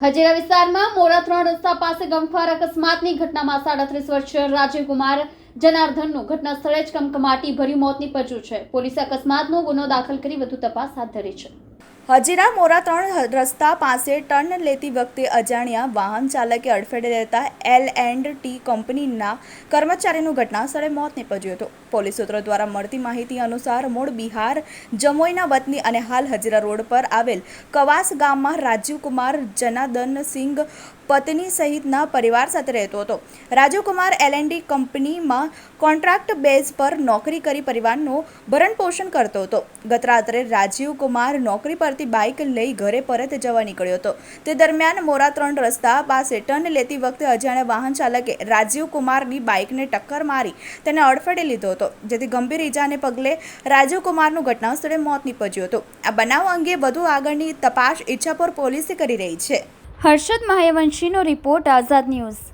હજીરા વિસ્તારમાં મોરા ત્રણ રસ્તા પાસે ગમખ્વાર અકસ્માતની ઘટનામાં સાડત્રીસ વર્ષીય રાજીવકુમાર જનાર્દનનું ઘટના સ્થળે જ કમકમાટી ભર્યું મોત નીપજ્યું છે. પોલીસે અકસ્માતનો ગુનો દાખલ કરી વધુ તપાસ હાથ ધરી છે. હજીરા મોરા ત્રણ રસ્તા પાસે ટર્ન લેતી વખતે અજાણ્યા વાહન ચાલકે અડફેટે લેતા એલ એન્ડ ટી કંપનીના કર્મચારીનું ઘટના સ્થળે મોત નીપજ્યું હતું. પોલીસ સૂત્રો દ્વારા મળતી માહિતી અનુસાર મૂળ બિહાર, જમોઈના વતની અને હાલ હજીરા રોડ પર આવેલ કવાસ ગામમાં રાજીવકુમાર જનાદન સિંઘ પત્ની સહિતના પરિવાર સાથે રહેતો હતો. રાજીવકુમાર એલ એન્ડ ટી કંપનીમાં કોન્ટ્રાક્ટ બેઝ પર નોકરી કરી પરિવારનું ભરણ પોષણ કરતો હતો. ગત રાત્રે રાજીવ કુમાર નોકરી પરથી બાઇક લઈ ઘરે પરત જવા નીકળ્યો હતો. તે દરમિયાન મોરા ત્રણ રસ્તા પાસે ટર્ન લેતી વખતે અજાણ્યા વાહન ચાલકે રાજીવ કુમારની બાઇકને ટક્કર મારી તેને અડફેટે લીધો હતો, જેથી ગંભીર ઈજાને પગલે રાજીવ કુમારનું ઘટના સ્થળે મોત નીપજ્યું હતું. આ બનાવ અંગે વધુ આગળની તપાસ ઈચ્છાપુર પોલીસે કરી રહી છે. હર્ષદ મહાયવંશીનો રિપોર્ટ આઝાદ ન્યૂઝ.